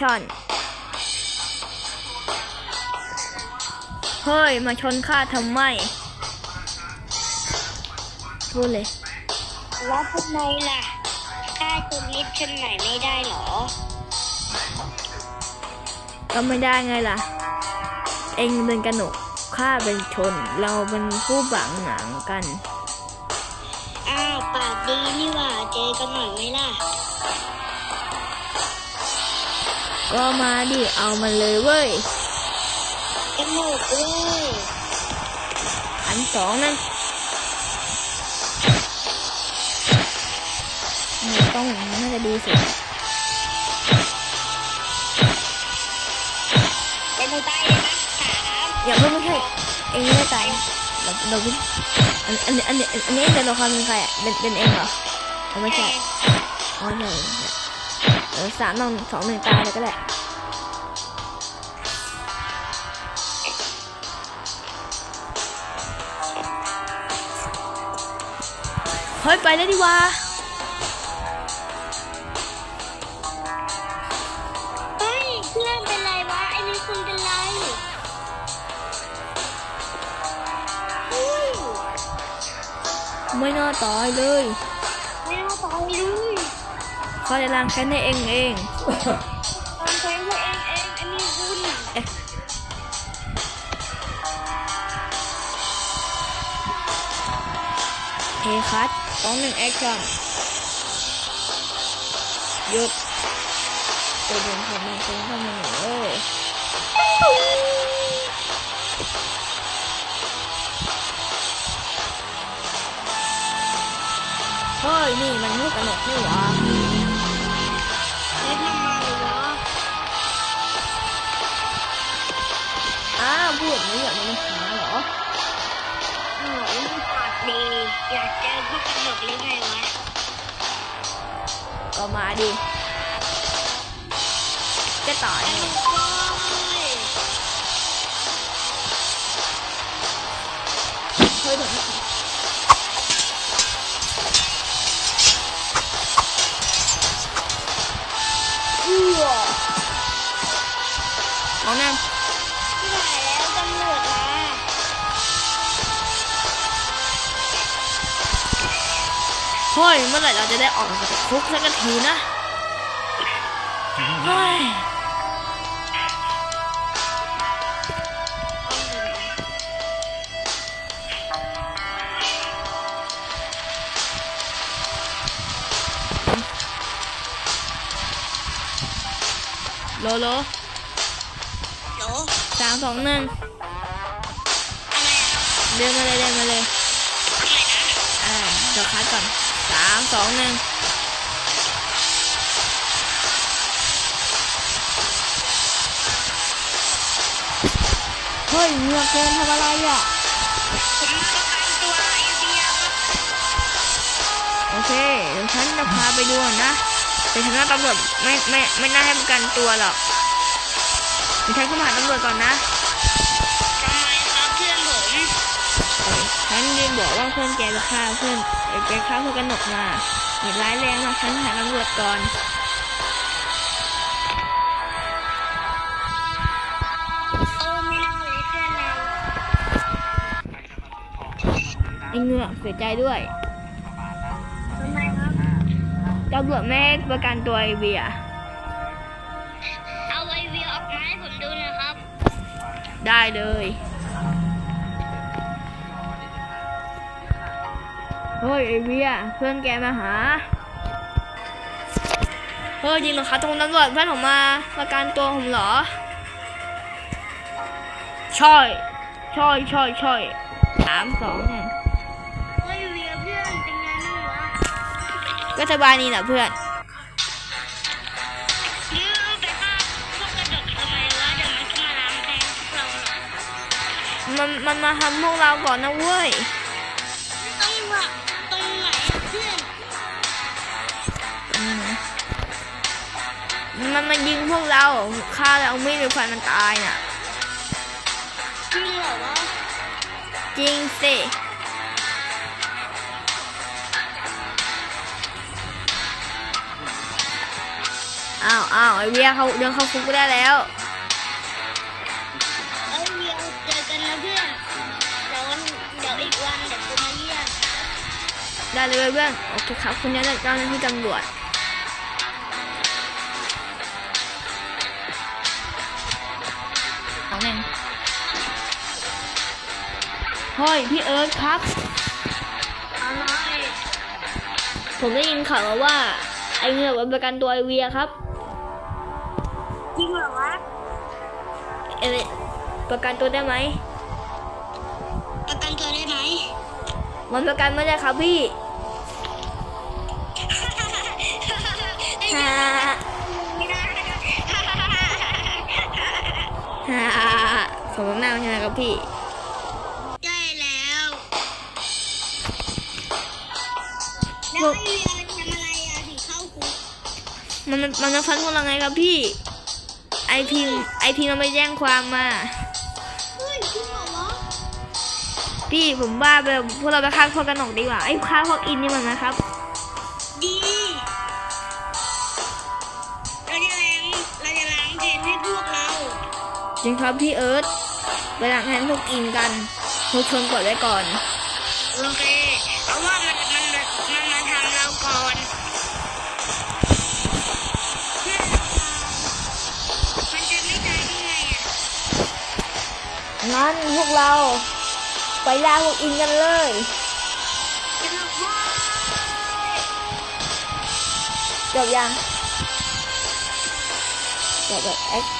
ชั่นเฮ้ย มาชนข้าทำไมพูดเลย แล้วทำไมล่ะถ้าคนนิดชนไหนไม่ได้เหรอ ก็ไม่ได้ไงล่ะ เองเป็นกระหนกข้าเป็นชน เราเป็นผู้บังหนังกัน อ้าว ปากดีนี่หว่า เจอกันหน่อยไหมล่ะ ก็มาดิเอามันเลยเว้ยกันหมดเลยอันสองนั่นนี่ต้องอย่างนี้น่าจะดีสุดเป็นหนูตายเลยนะถามอย่าเพิ่งไม่ใช่เองไม่ได้ตายเดี๋ยวเดี๋ยวพี่อันอันอันนี้อันนี้เป็นละครเป็นใครอะเป็นเป็นเองเหรอเอาไม่ใช่อ๋อใช่เออ สามน้องสองหนึ่งตายเลยก็ได้เฮ้ยไปเลยดีกว่าเฮ้ยเพื่อนเป็นไรวะไอ้นี่คุณเป็นไรอุ้ยไม่น่าตายเลย ไม่น่าตายเลย เขาจะล้างแค้นให้เองเองตามแทงตัวเองเองอันนี้คุณเทคัสสองหนึ่งแอคชั่นหยุดตัวเดินทำมันคงทำมันหนูเอ้ยเฮ้ยนี่มันลูกกระหนกนี่หว่า เล่นทำไมวะอ้าวพูดอย่างนี้อยากมีปัญหาเหรอโอ้ยปากดี อยากเจอพวกกระหนกหรือไงวะก็มาดิจะต่อยโอ้เนี่ยยเฮ้ยเดี๋ยว เฮ้ยเมื่อไหร่เราจะได้ออกจากคุกสักทีนะเฮ้ยโลโลโหลสามสองหนึ่งอะไรอะเดินมาเลยเดินมาเลยอะไรนะอ่าเดี๋ยวคัดก่อน สามสองหนึ่งเฮ้ยเงือกแกนทำอะไรอะผมประกันตัวไอเดียโอเคเดี๋ยวฉันจะพาไปดูนะแต่ฉันว่าตำรวจไม่ไม่ไม่น่าให้ประกันตัวหรอกเดี๋ยวฉันเข้ามาหาตำรวจก่อนนะ ฉันยืนบอกว่าเพื่อนแกจะฆ่าเพื่อนเอ่อแกฆ่าเพื่อนกนกมาเหตุร้ายแรงมากฉันหาตำรวจก่อนเออไม่น่าเลยเพื่อนเราไอ้เงือกเสียใจด้วยทำไมครับตำรวจไม่ให้ประกันตัวไอเบียร์เอาไอเวียออกมาให้ผมดูหนะครับ ได้เลย เฮ้ยไอเบียร์เพื่อนแกมาหา เฮ้ยจริงเหรอคะตรงตำรวจเพื่อนผมมาประกันตัวผมเหรอใช่ใช่ใช่ใช่สามสองหนึ่งไอเวียเพื่อนเป็นไงบ้างวะก็สบายนี่แหละเพื่อนยื้อไปฆ่าพวกกระดกทำไมวะเดี๋ยวมันจะมาล้างแทงพวกเราหรอกมันมันมาทำพวกเราก่อนนะเว้ย มันมายิงพวกเราฆ่าแล้วเอามีดไปฟันมันตายน่ะ จริงเหรอวะจริงสิอ้าวอ้าวไอเวียเขาเดินเข้าคุกได้แล้วเอ้ยเดี๋ยวเจอกันนะเพื่อนเดี๋ยววันเดี๋ยวอีกวันเดี๋ยวกูมาเยี่ยมได้เลยเพื่อนโอเคครับคุณยันเจ้าหน้าที่ตำรวจ งหนึ่งเฮ้ยพี่เอิร์ธครับ อะไรผมได้ยินข่าวมาว่า ไอเงือกมันประกันตัวไอเวียครับ จริงเหรอวะเอเลประกันตัวได้ไหม ประกันตัวได้ไหม มันประกันไม่ได้ครับพี่ฮ่า สมน้ำหน้าใช่ไหมครับพี่ใช่แล้วแล้วไอเวียมันทำอะไรอะถึงเข้าคุกมันมันมันมาฟันพวกเราไงครับพี่ ไอพิมไอพิมมันไปแย่งความมา เฮ้ยจริงเหรอวะพี่ผมว่าแบบพวกเราไปฆ่าพวกกันหนกดีกว่าไอ้ฆ่าพวกอินนี่มันนะครับ ดีเราจะล้างเราจะล้างแทนให้พวกเรา จริงครับพี่เอิร์ธ ไปหลังแทนพวกอินกันทุกคนกดไว้ก่อน โอเคเพราะว่ามันมันมันมันมาทำเราก่อนมันจะไม่ตายได้ไงอะงั้นพวกเราไปล่าพวกอินกันเลยจะบอกว่าจบยังจบแบบแอค